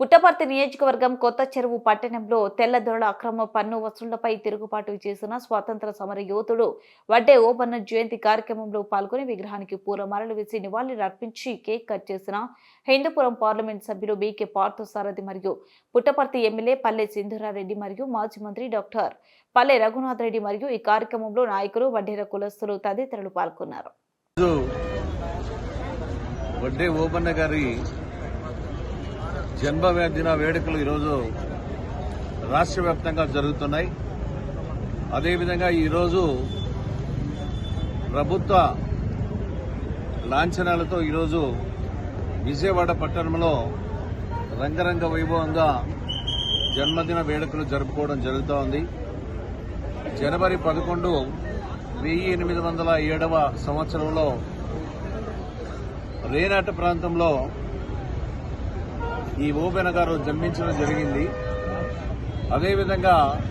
పుట్టపర్తి నియోజకవర్గం కొత్త చెరువు పట్టణంలో తెల్లదొరల అక్రమ పన్ను వసూళ్ళపై తిరుగుబాటు చేసిన స్వాతంత్ర సమర యోధుడు వడ్డే ఓబన్న జయంతి కార్యక్రమంలో పాల్గొని విగ్రహానికి పూలమాలలు వేసి నివాళులర్పించి కేక్ కట్ చేసిన హిందూపురం పార్లమెంట్ సభ్యులు బీకే పార్థసారథి మరియు పుట్టపర్తి ఎమ్మెల్యే పల్లె సింధురారెడ్డి మరియు మాజీ మంత్రి డాక్టర్ పల్లె రఘునాథ్ రెడ్డి మరియు ఈ కార్యక్రమంలో నాయకులు వడ్డేర కులస్తులు తదితరులు పాల్గొన్నారు. వడ్డే ఓబన్న గారి జన్మదిన వేడుకలు ఈరోజు రాష్ట్ర వ్యాప్తంగా జరుగుతున్నాయి. అదేవిధంగా ఈరోజు ప్రభుత్వ లాంఛనాలతో ఈరోజు విజయవాడ పట్టణంలో రంగరంగ వైభవంగా జన్మదిన వేడుకలు జరుపుకోవడం జరుగుతూ ఉంది. జనవరి పదకొండు వెయ్యి ఎనిమిది వందల ఏడవ సంవత్సరంలో రేనాట ప్రాంతంలో ఈ ఓబెన గారు జన్మించడం జరిగింది. అదేవిధంగా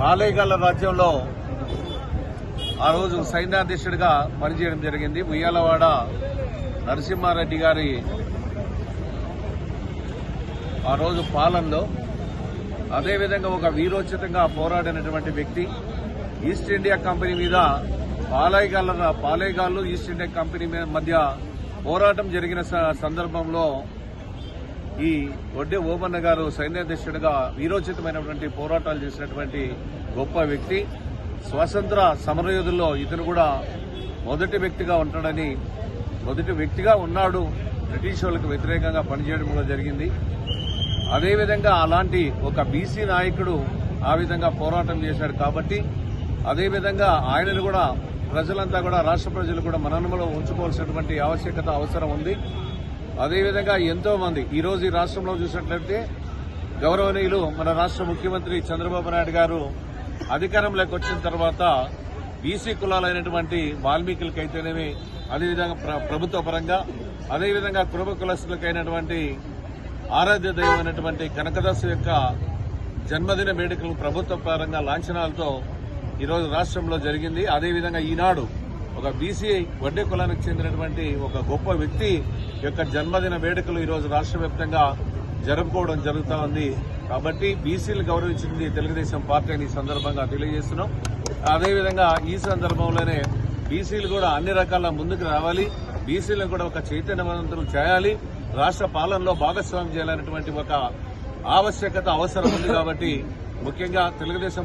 పాలేగాళ్ళ రాజ్యంలో ఆ రోజు సైన్యాధ్యక్షుడిగా పనిచేయడం జరిగింది. ఉయ్యాలవాడ నరసింహారెడ్డి గారి ఆ రోజు పాలనలో. అదేవిధంగా ఒక వీరోచితంగా పోరాడినటువంటి వ్యక్తి ఈస్ట్ ఇండియా కంపెనీ మీద పాలేగాళ్ళ పాలేగాళ్ళు ఈస్ట్ ఇండియా కంపెనీ మీద మధ్య పోరాటం జరిగిన స- సందర్భంలో ఈ వడ్డే ఓమన్న గారు సైన్యాధ్యక్షుడిగా వీరోచితమైనటువంటి పోరాటాలు చేసినటువంటి గొప్ప వ్యక్తి. స్వాతంత్ర సమరయోధుల్లో ఇతను కూడా మొదటి వ్యక్తిగా ఉంటాడని మొదటి వ్యక్తిగా ఉన్నాడు. బ్రిటిష్ వాళ్ళకి వ్యతిరేకంగా పనిచేయడం కూడా జరిగింది. అదేవిధంగా అలాంటి ఒక బీసీ నాయకుడు ఆ విధంగా పోరాటం చేశాడు కాబట్టి అదేవిధంగా ఆయనను కూడా ప్రజలంతా కూడా రాష్ట్ర ప్రజలు కూడా మననంలో ఉంచుకోవాల్సినటువంటి ఆవశ్యకత అవసరం ఉంది. అదేవిధంగా ఎంతో మంది ఈ ఈ రాష్ట్రంలో చూసినట్లయితే గౌరవనీయులు మన రాష్ట్ర ముఖ్యమంత్రి చంద్రబాబు నాయుడు గారు అధికారంలోకి వచ్చిన తర్వాత బీసీ కులాలైనటువంటి వాల్మీకులకైతేనేమి అదేవిధంగా ప్ర- ప్రభుత్వ పరంగా అదేవిధంగా కుటుంబ కులస్తులకైనటువంటి ఆరాధ్య దైవం అయినటువంటి కనకదాసు యొక్క జన్మదిన వేడుకలు ప్రభుత్వ పరంగా లాంఛనాలతో ఈరోజు రాష్ట్రంలో జరిగింది. అదేవిధంగా ఈనాడు ఒక బీసీ వడ్డే కులానికి చెందినటువంటి ఒక గొప్ప వ్యక్తి యొక్క జన్మదిన వేడుకలు ఈరోజు రాష్ట్ర వ్యాప్తంగా జరుపుకోవడం జరుగుతూ ఉంది. కాబట్టి బీసీలు గౌరవించింది తెలుగుదేశం పార్టీ అని ఈ సందర్భంగా తెలియజేస్తున్నాం. అదేవిధంగా ఈ సందర్భంలోనే బీసీలు కూడా అన్ని రకాల ముందుకు రావాలి. బీసీలను కూడా ఒక చైతన్యవంతులు చేయాలి. రాష్ట్ర పాలనలో భాగస్వామ్యం చేయాలనేటువంటి ఒక ఆవశ్యకత అవసరం ఉంది కాబట్టి ముఖ్యంగా తెలుగుదేశం